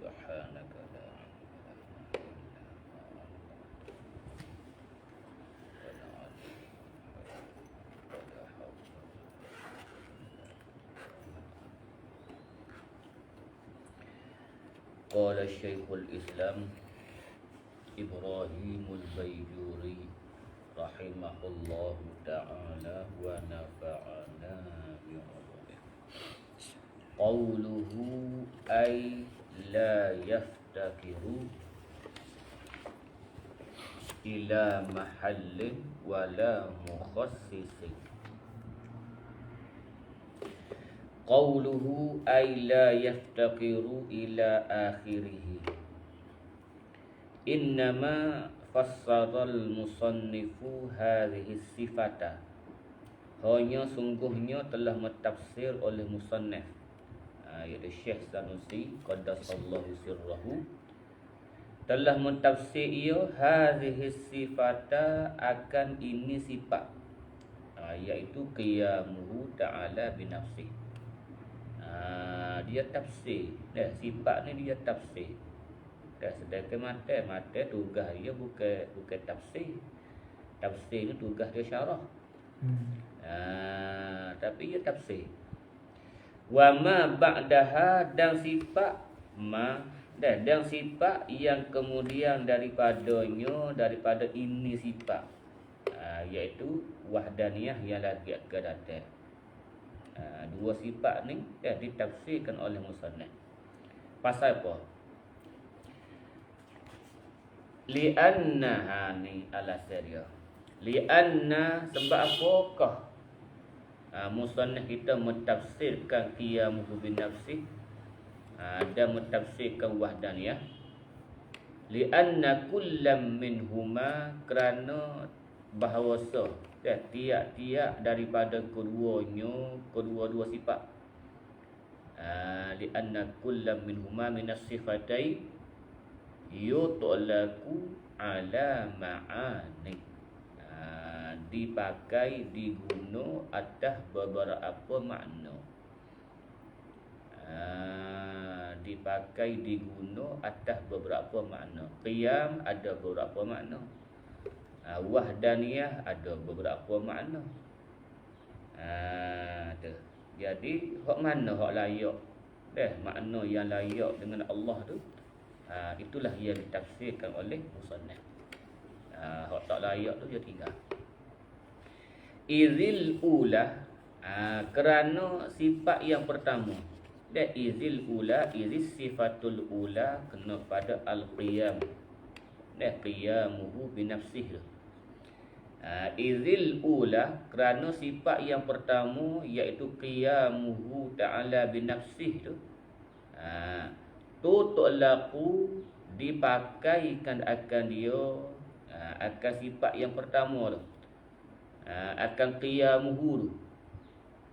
سبحانك لا قال الشيخ الإسلام إبراهيم البيجوري رحمه الله تعالى ونفعنا بعلومه قوله أي la yaftakiru ila mahallin wala mukhassisin qawluhu ay la yaftakiru ila akhirih innama fassadal musannifu hadhihi sifata hanya sungguhnya telah metafsir oleh musannif iaitu Syekh Sanusi qaddasallahu sirrahu. Telah mentafsir ia hadhihi sifata akan ini sifat. Ha, iaitu qiyamuhu ta'ala binafsi. Ha, dia tafsir. Dah sifat ni dia tafsir. Dah sedangkan mata mata tugas dia bukan bukan tafsir. Tafsir ni tugas dia syarah. Hmm. Ha, tapi ia tafsir. Wa ma ba'daha dan sifat ma dan dan sifat yang kemudian daripadanya daripada ini sifat ha, iaitu wahdaniyah yang lagi ke datang. Ha, dua sifat ni dah ditafsirkan oleh musannaf. Pasal apa? Li'annaha ni ala. Li'anna sebab apakah ha, musannaf kita mentafsirkan qiyamuhu bin nafsi. Ha, dan mentafsirkan wahdaniyah li anna kullam minhuma kerana bahawa ya, tiap-tiap daripada keduanya kedua-dua sifat. Ha, li anna kullam min as-sifatai yutlaku ala ma'ani dipakai diguna atas beberapa makna. Ha, dipakai diguna atas beberapa makna. Qiyam ada beberapa makna. Ha, wahdaniyah ada beberapa makna. Ha, tu. Jadi hak mana hak layak? Deh, makna yang layak dengan Allah tu. Ha, itulah yang ditafsirkan oleh musannaf. Ha, hak tak layak tu dia tinggal izil ula ha, kerana sifat yang pertama. Dan izil ula izil sifatul ula kena pada al qiyam dan qiyamuhu bi nafsihi ha, izil ula kerana sifat yang pertama iaitu qiyamuhu ta'ala bi nafsihi tu ha, tutlaku dipakaikan akan dia ha, akan sifat yang pertama tu ha, akan qiyamuhu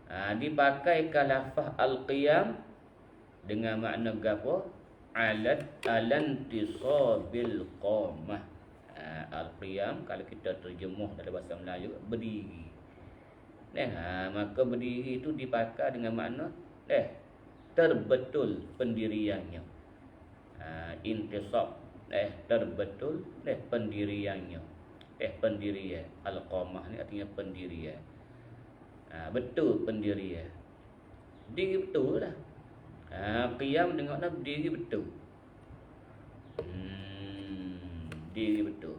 ha, dipakaikan lafaz al-qiyam dengan makna gapo? Alat alantisabil qamah. Ha, al-qiyam kalau kita terjemuh dalam bahasa Melayu berdiri. Nah, ha, maka berdiri itu dipakai dengan makna eh terbetul pendiriannya. Ha, intisab eh terbetul eh pendiriannya eh pendirian. Al-qamah ni artinya pendirian. Ha, betul pendirian. Diri betul lah. Ha, qiyam dengan nak diri betul. Hmm, diri betul.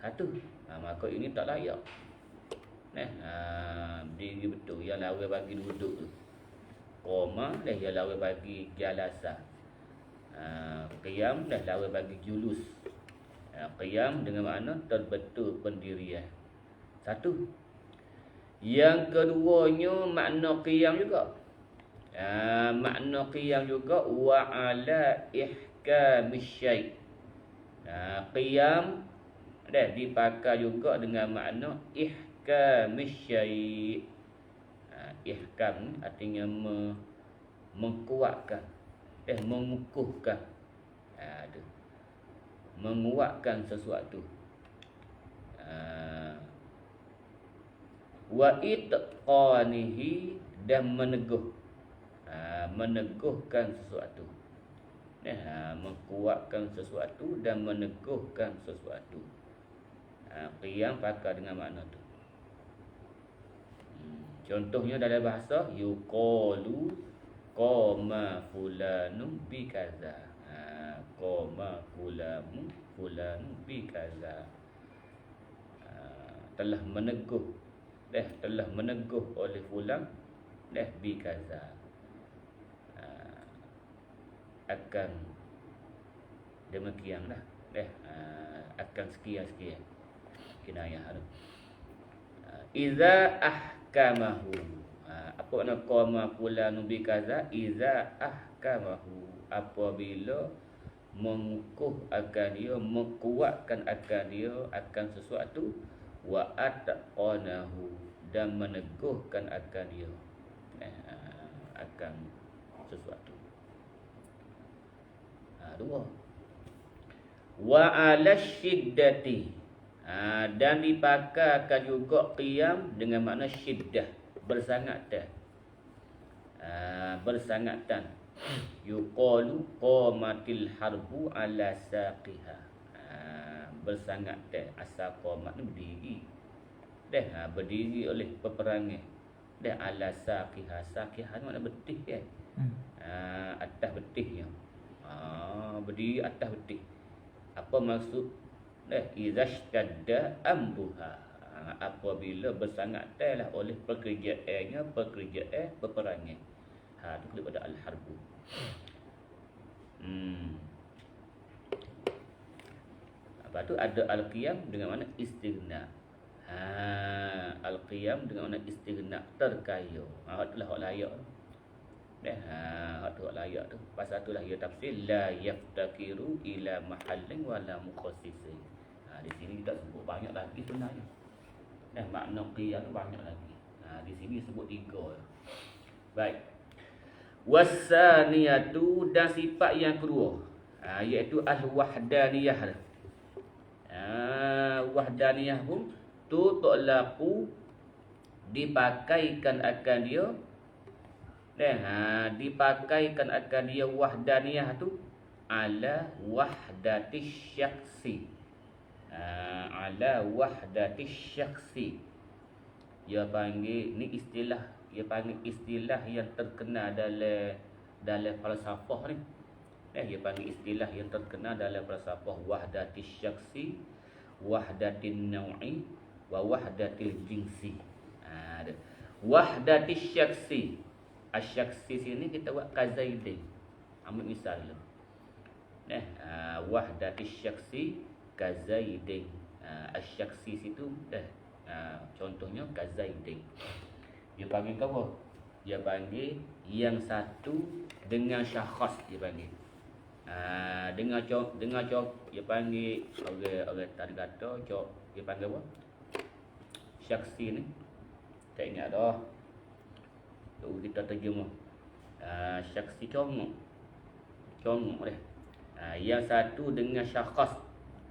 Satu. Ha, maka ini tak layak. Nah, ha, diri betul. Yang lawa bagi duduk tu. Koma dah yang lawa bagi jalasa. Ha, qiyam dah lawa bagi julus ya, Qiyam dengan makna terbetul pendirian. Satu. Yang keduanya makna qiyam juga. Ya, Makna qiyam juga Wa'ala ihkamisyai ya, Qiyam dah dipakai juga dengan makna ihkamisyai ya, Ihkam artinya me, mengkuatkan Eh mengukuhkan menguatkan sesuatu uh, wa itqanihi dan meneguh uh, meneguhkan sesuatu. Eh, ha, menguatkan sesuatu dan meneguhkan sesuatu. Qiyam pakai dengan makna tu. Hmm, contohnya dalam bahasa yuqalu qama fulanun bi kaza. Qama fulanun fulanun bi kaza. Telah meneguh eh telah meneguh oleh fulan eh bi kaza akan demikianlah eh uh, akan sekian-sekian kinayah tu. Uh, iza ahkamahu. Apa makna qama fulanu bi kaza iza ahkamahu. Apabila mengukuh akan dia menguatkan akan dia akan sesuatu wa atqanahu dan meneguhkan akan dia eh, akan sesuatu. Dua. Wa ala syiddati ha, dan dipakarkan juga qiyam dengan makna syiddah bersangatan ha, bersangatan yuqalu qamatil harbu ala saqiha. Ha, bersangatan asal qamat ni berdiri. Dah ha, berdiri oleh peperangan. Dah ala saqiha. Saqiha ni makna betih kan? Hmm. ha, atas betihnya ha, berdiri atas betik apa maksud? Eh izashtadda amruha. Ha, apabila bersangat telah oleh pekerjaannya pekerjaan peperangan ha itu kepada al-harbu hmm apa tu ada al-qiyam dengan mana istighna ha al-qiyam dengan mana istighna terkaya ha itulah hak layak tu Eh, ha, hak tu layak tu. Pasal itulah ia tafsir la yaftakiru ila mahallin wala mukhassisin. Ha, di sini kita sebut banyak lagi sebenarnya. Eh, makna qiyam tu banyak lagi. Ha, di sini sebut tiga. Baik. Wasaniyatu dan sifat yang kedua. Ha, iaitu al-wahdaniyah. Ha, wahdaniyah pun tu tu'laku dipakaikan akan dia dan ha, dipakaikan akan dia wahdaniyah tu ala wahdati syaksi. Ha, ala wahdati syaksi. Dia panggil ni istilah, dia panggil istilah yang terkenal dalam dalam falsafah ni. Eh, dia panggil istilah yang terkenal dalam falsafah wahdati syaksi, wahdati naw'i wa wahdati jinsi. Ha, wahdati syaksi. Asyaksi sini kita buat kazaidin. Ambil misal dulu. Nah uh, wahdati syaksi kazaidin. Asyaksi situ uh, contohnya kazaidin dia panggil apa dia panggil yang satu dengan syakhs dia panggil uh, dengan cok dengan cok dia panggil orang orang tadi kata cok dia panggil apa syaksi ni tak ingat dah Tu kita terjemah. Uh, syaksi congok. Congok dia. Uh, yang satu dengan syakhas.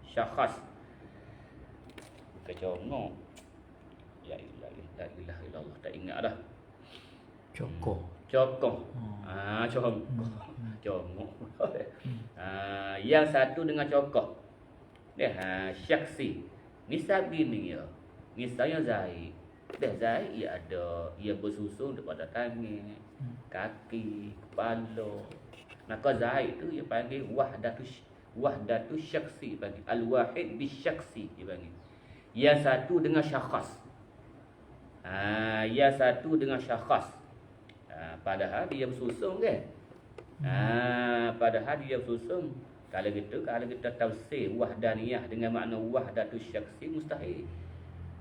Syakhas. Congok. Ya ilah ilah ilah ilah Allah. Tak ingat dah. Cokok. Hmm. Cokok. Hmm. Ah, congok. Hmm. Congok. uh, yang satu dengan cokok. Dia uh, syaksi. Nisab gini ya. Misalnya Zaid. Dah Zaid ia ada ia bersusun daripada tangan, kaki, kepala. Maka Zaid tu ia panggil wahdatu wahdatu syaksi panggil al-wahid bisyaksi dia panggil. Yang satu dengan syakhs. Ha, yang satu dengan syakhs. Ha, padahal dia bersusun kan? Ha, padahal dia bersusun. Kalau gitu, kalau kita tafsir wahdaniyah dengan makna wahdatu syaksi mustahil.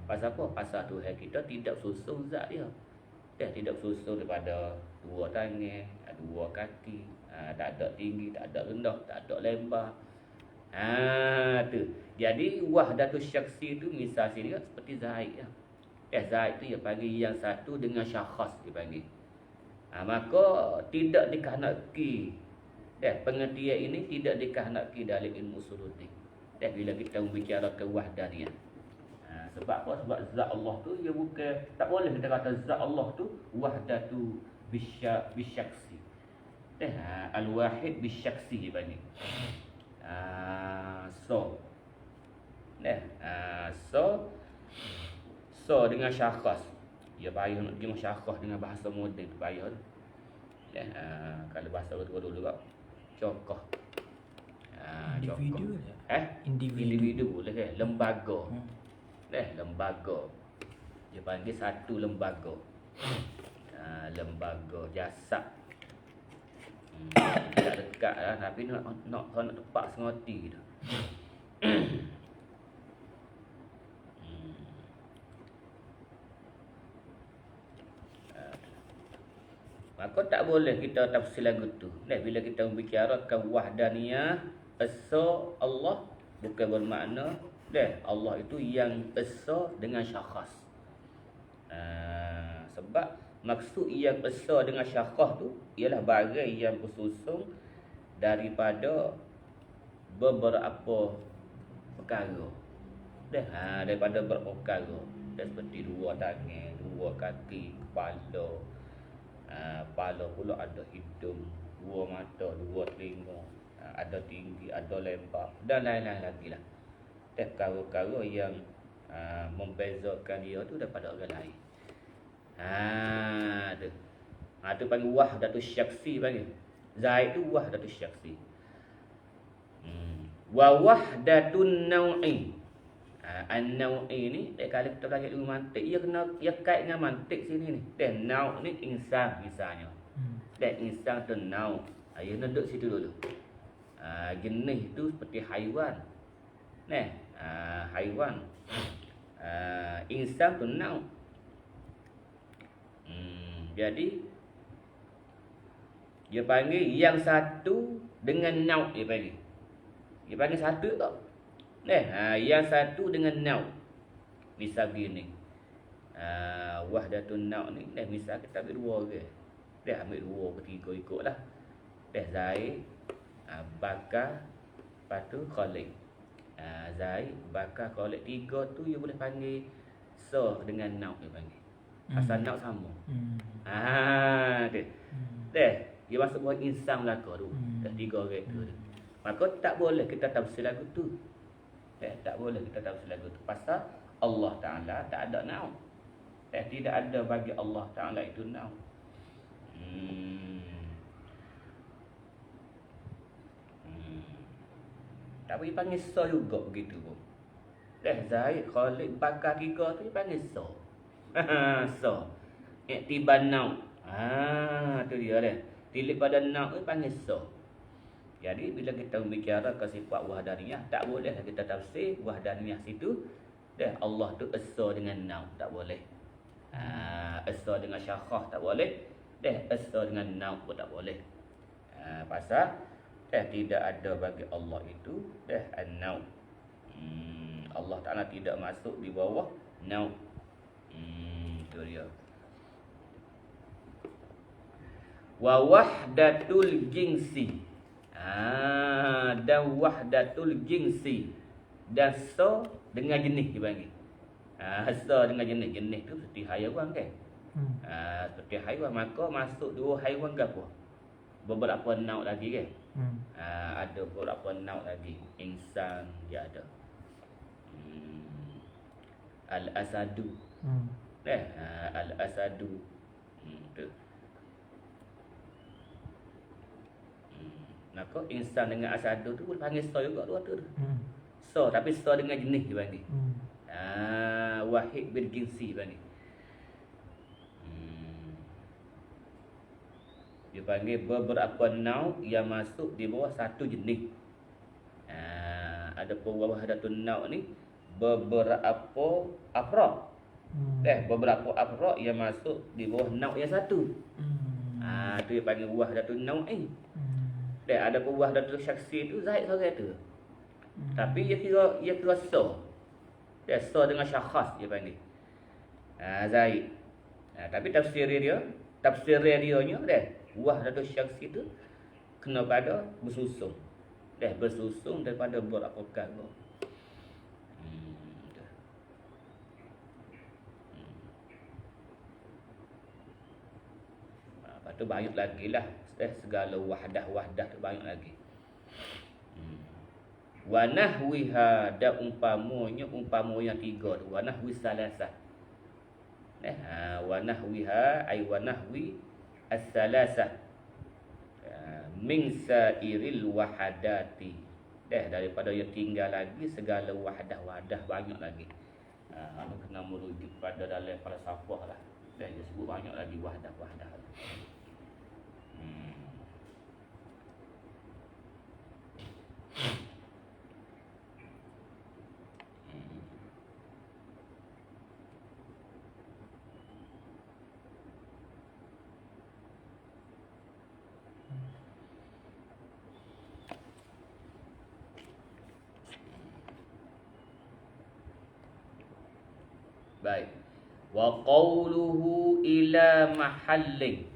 Pasal apa? Pasal Tuhan kita tidak susun zat dia. Dia tidak susun daripada dua tangan, dua kaki, ha, tak ada tinggi, tak ada rendah, tak ada lebar. Ha, tu. Jadi wahdatul syaksi tu misal sini seperti Zaid ya. Eh Zaid tu dia panggil yang satu dengan syakhs dia panggil. Ha, maka tidak dikehendaki eh pengertian ini tidak dikehendaki dalam ilmu sulutin. Eh bila kita berbicara ke wahdaniyah. Sebab apa? Sebab zat Allah tu dia bukan tak boleh kita kata zat Allah tu wahdatu bisya bisyaksi. Eh, ha, al-wahid bisyaksi dia panggil. Ah, so. Eh, ah, so so dengan syakhs. Ya payah nak terjemah syakhs dengan bahasa moden payah tu. Eh, ah, kalau bahasa betul dulu kau. Contoh. Ah, Individu contoh. je. Eh? Individu. Individu boleh ke? Lembaga. Hmm. Eh, lembaga. Dia panggil satu lembaga. Ha, lembaga jasad. Hmm, tak dekat lah tapi nak nak nak, nak tepat sengoti tu. Hmm. Ah. Maka tak boleh kita tafsir lagu tu. Nah, bila kita membicarakan wahdaniyah, esa Allah bukan bermakna dah Allah itu yang esa dengan syakhs. Ah, sebab maksud yang esa dengan syakhs tu ialah bagai yang bersusung daripada beberapa perkara. Dah, ha, daripada beberapa perkara. Dah seperti dua tangan, dua kaki, kepala, Ah, kepala pula ada hidung, dua mata, dua telinga, ah, ada tinggi, ada lebar dan lain-lain lagi lah. Dan perkara-perkara yang ah, membezakan dia tu daripada orang lain. Ha, tu. Ha, tu panggil wahdatu syaksi panggil. Zaid tu wahdatu syaksi. Hmm. Wa wahdatun naw'i. Ha, an-naw'i ni dia kalau kita belajar ilmu mantik, ia kena ia kait dengan mantik sini ni. Dan naw ni insan misalnya. Hmm. Dan insan tu naw. Ha, ia nak duduk situ dulu. Ha, jenis tu seperti haiwan. Nah, ha, haiwan. Ha, insan tu naw. Hmm, jadi dia panggil yang satu dengan naw dia panggil. Dia panggil satu tak? Nah, ha, yang satu dengan naw. Misal begini. Ha, wahdatun naw ni, dah misal kita ambil dua ke. Dah ambil dua ke tiga ikutlah. Dah Zaid, ha, Bakar, lepas tu Khalid. Ha, Zaid, Bakar, Khalid. Tiga tu dia boleh panggil so dengan naw dia panggil. Asal naw sama. Hmm. Ha, tu. Hmm. Deh, dia masuk buat insan belaka tu. Hmm. Dah tiga orang tu. Maka tak boleh kita tafsir lagu tu. Eh, tak boleh kita tafsir lagu tu. Pasal Allah Ta'ala tak ada naum. Eh, tidak ada bagi Allah Ta'ala itu naum. Hmm. Hmm. Tapi panggil so juga begitu pun. Eh, Zaid, Khalid, Bakar tiga tu panggil so. so. Iktiban naum. Ah, tu dia dia. Tilik pada naum tu panggil so. Jadi bila kita membicarakan sifat wahdaniyah tak boleh kita tafsir wahdaniyah situ dah Allah tu esa dengan naum tak boleh. Ha, esa dengan syakhah tak boleh. Dah esa dengan naum pun tak boleh. Ha, pasal dah tidak ada bagi Allah itu dah an-naum. Hmm, Allah Taala tidak masuk di bawah naum. Hmm, itu dia. Wa wahdatul jinsi. Ah, dan wahdatul jinsi. Dan so dengan jenis dipanggil. Ah, so dengan jenis. Jenis tu seperti haiwan kan? Hmm. Ah, seperti haiwan maka masuk dua haiwan ke apa? Beberapa nauk lagi kan? Hmm. Ah, ada beberapa nauk lagi. Insan dia ada. Hmm. Al-asadu. Hmm. Eh, ah, al-asadu. Hmm, tu. Hmm. Maka insan dengan asadu tu boleh panggil so juga dua tu. Hmm. So tapi so dengan jenis dia panggil. Hmm. Ah, wahid jinsi panggil. Hmm. Dia panggil beberapa nau yang masuk di bawah satu jenis. Ah, ada pun wahdatun nau ni beberapa afrad. Hmm. Eh, beberapa afrad yang masuk di bawah nau yang satu. Hmm. Ah, tu dia panggil wahdatun nau'i. Hmm. Dan ada pun wahdatul syaksi tu Zaid seorang tu. Hmm. Tapi dia kira dia kira so. Dia so dengan syakhs dia panggil. Ha, Zaid. Ha, tapi tafsir dia, tafsir dia nya dah wahdatul syaksi tu kena pada bersusung. Dah bersusung daripada perkara. Hmm. Hmm. Ha, Lepas tu banyak lagi lah eh, segala wahdah-wahdah banyak lagi. Hmm. Wa nahwiha da umpamanya umpama yang tiga tu wa nahwi salasah. Eh, ha, wa nahwiha ay wa nahwi as-salasah. Ha, min sairil wahadati. Dah daripada yang tinggal lagi segala wahdah-wahdah banyak lagi. Ha, kena merujuk pada dalam falsafah lah. Dah dia sebut banyak lagi wahdah-wahdah. Hmm. Baik. Wa qawluhu ila mahallin.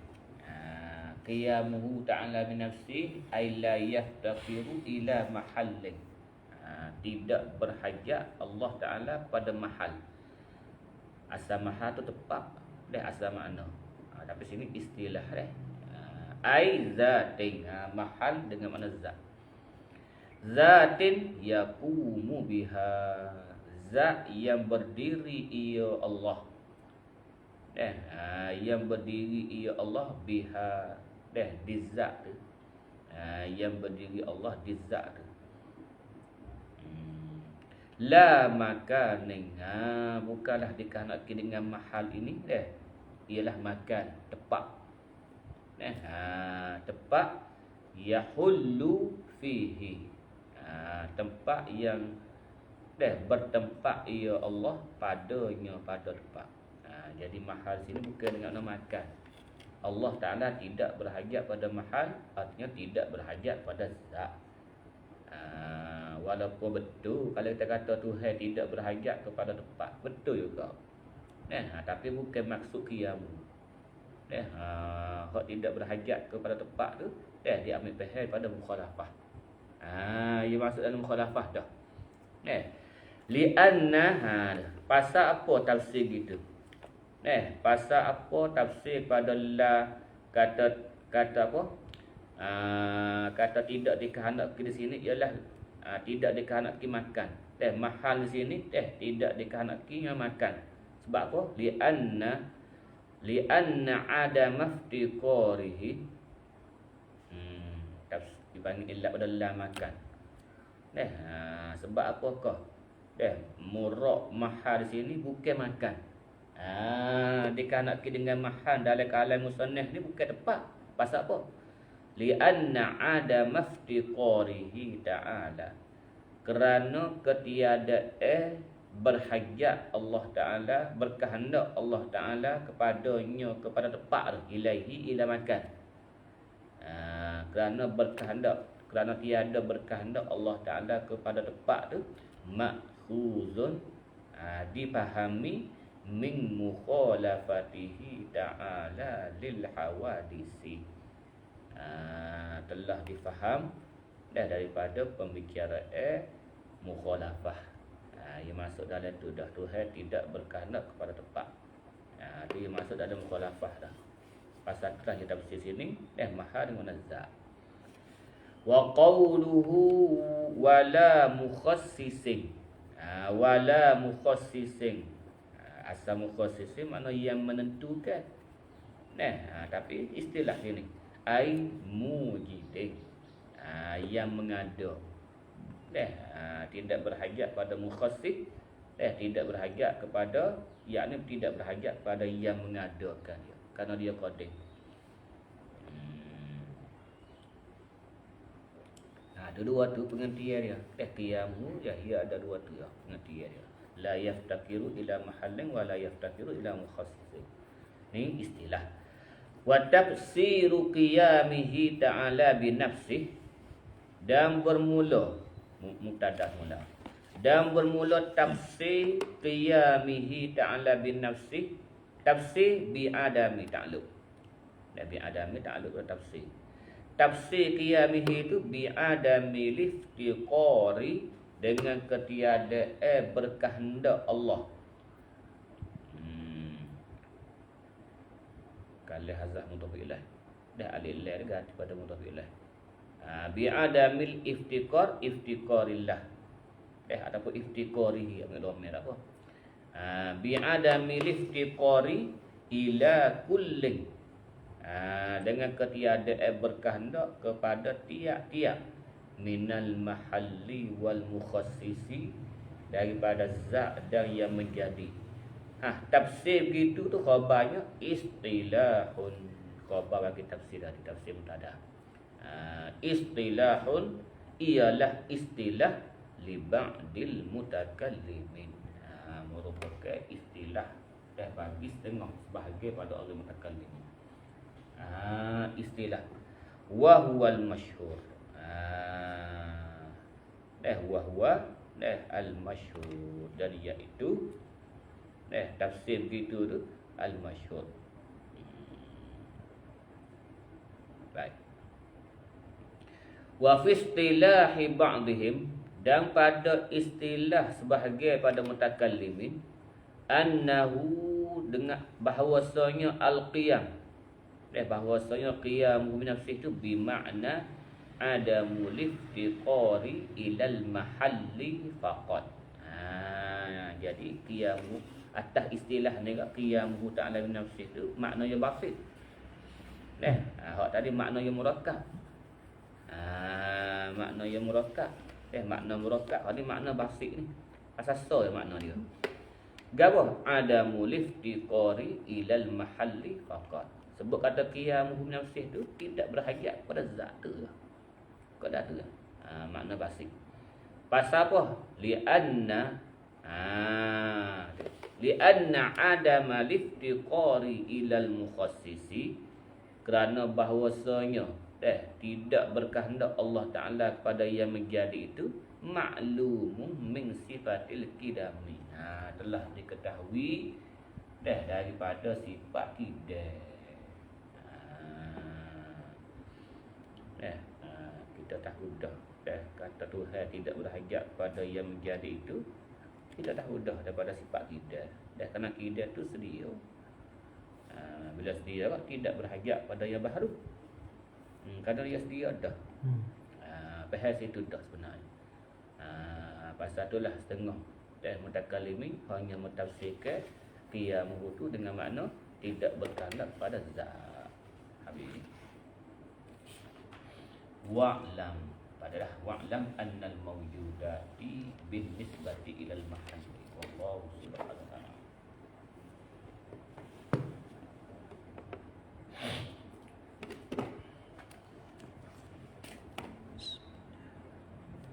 Qiyamuhu ta'ala min nafsi ay la yahtaqiru ila mahallin. Ha, tidak berhajat Allah Taala pada mahal. Asal mahal tu tepat dah asal makna. Ha, tapi sini istilah dah. Ha, ai zatin ha, mahal dengan makna zat. Zatin yaqumu biha zat yang berdiri ia Allah eh ha, yang berdiri ia Allah biha deh di zat tu ha, yang berdiri Allah di zat tu hmm. la makanin ha, bukanlah dikahanaki dengan mahal ini deh ialah makan tepat eh ha, tempat yahullu fihi ha, tempat yang dah bertempat ia Allah padanya pada tempat. Ha, jadi mahal sini bukan dengan nama makan. Allah Taala tidak berhajat pada mahal, artinya tidak berhajat pada zat. Ha, walaupun betul kalau kita kata Tuhan tidak berhajat kepada tempat, betul juga. Nah, ha, tapi bukan maksud kiamu. Nah, ha, hak tidak berhajat kepada tempat tu, dah dia ambil faham pada mukhalafah. Ha, ia masuk dalam mukhalafah dah. Nah, Lianna ha, pasal apa tafsir gitu? Eh, pasal apa tafsir pada la kata kata apa? Uh, kata tidak dikehendaki di sini ialah uh, tidak dikehendaki makan. Eh, mahal di sini eh tidak dikehendaki makan. Sebab apa? Lianna lianna ada maftiqarihi hmm, tafsir dipanggil illa pada la makan. Eh, uh, sebab apakah? Eh, murak mahal di sini bukan makan. Ah, dikanak dengan mahal dalam kalam musannaf ni bukan tepat. Pasal apa? Lianna ada maftiqarihi ta'ala. Kerana ketiada eh berhajat Allah Ta'ala Berkehendak Allah Ta'ala kepadanya Kepada tempat ilahi ila makan ha, Kerana berkehendak Kerana tiada berkehendak Allah Ta'ala kepada tempat tu Mak mahfuzun ha, dipahami min mukhalafatihi ta'ala lil hawadisi. Ha, telah difaham dah daripada pembicaraan eh, mukhalafah. Ha, yang masuk dalam tu dah Tuhan tidak berkehendak kepada tempat. Ha, itu yang masuk dalam mukhalafah dah. Pasal itulah kita bersih sini eh mahal munazzah wa qawluhu wala mukhassisin. Ha, wala mukhassisin asal mukhassisin makna yang menentukan. Nah ha, tapi istilah sini ai mujidin. Ha, yang mengada. Nah ha, tidak berhajat pada mukhassis eh tidak berhajat kepada yakni tidak berhajat pada yang mengadakan dia. Kerana dia qadir. Ada dua tu pengertian dia. Eh qiyamu ya ia ada dua tu ya pengertian dia la yaftakiru ila mahallin wa la yaftakiru ila mukhassisin ni istilah. Wa tafsiru qiyamihi ta'ala bi nafsih. Dan bermula mubtada mula. Dan bermula tafsir qiyamihi ta'ala bi nafsih. Tafsir bi adami ta'alluq. Dan bi adami ta'alluq tafsir. Tafsir qiyamihi itu bi'adami liftiqari dengan ketiadaan berkehendak Allah. Hmm. Kali hazah mutafilah. dah alil la ganti pada mudhaf ilaih ha, bi adamil iftikar iftikarillah eh ataupun iftikarihi ambil dhamir apa ha, bi adamil ila kullin ha, dengan ketiadaan berkehendak kepada tiap-tiap minal mahalli wal mukhassisi daripada zat dan yang menjadi. Ha, tafsir begitu tu khabarnya istilahun. Khabar bagi tafsir dari tafsir mutada ha, istilahun ialah istilah li ba'dil mutakallimin. Ha, merupakan istilah dah bagi setengah sebahagian pada orang mutakallimin. Ha, istilah. Wa huwal masyhur ha, dah wa huwa dah al masyhur dan iaitu dah tafsir begitu tu al masyhur baik. Wa fi istilahi ba'dihim dan pada istilah sebahagian pada mutakallimin annahu dengan bahawasanya al-qiyam. Eh bahawasanya qiyam min nafsi itu bermakna adamu liftiqari ilal mahalli faqat ha, jadi qiyam atas istilah ni qiyam ta'ala min nafsi itu maknanya basit eh ha, tadi maknanya murakkab ha, maknanya murakkab Eh makna murakkab ni makna basit ni. Asas so ya makna dia. Gapo? Adamu liftiqari ilal mahalli faqat. Sebab kata qiyam hum nafsih tu tidak berhajat pada zat tu. Kau dah tu. Ha, makna basit. Pasal apa? Lianna ha, lianna adama liftiqari ilal mukhassisi kerana bahwasanya eh, tidak berkehendak Allah Ta'ala kepada yang menjadi itu maklumun min sifatil kidami ha, telah diketahui dah daripada sifat kidam ha, eh, kita tahu dah dah kata Tuhan tidak berhajat pada yang menjadi itu kita tahu dah daripada sifat kidam dah kerana kidam itu sedia ha, bila sedia tidak berhajat pada yang baru Hmm, kadang dia sedia dah. Hmm. Bahas itu dah sebenarnya. Uh, pasal itulah setengah dan mutakallimin hanya mentafsirkan qiyamuhu tu dengan makna tidak berkehendak pada zat. Habis. Wa'lam. Padalah wa'lam annal mawjudati bin nisbati ilal mahalli wallahu subhanahu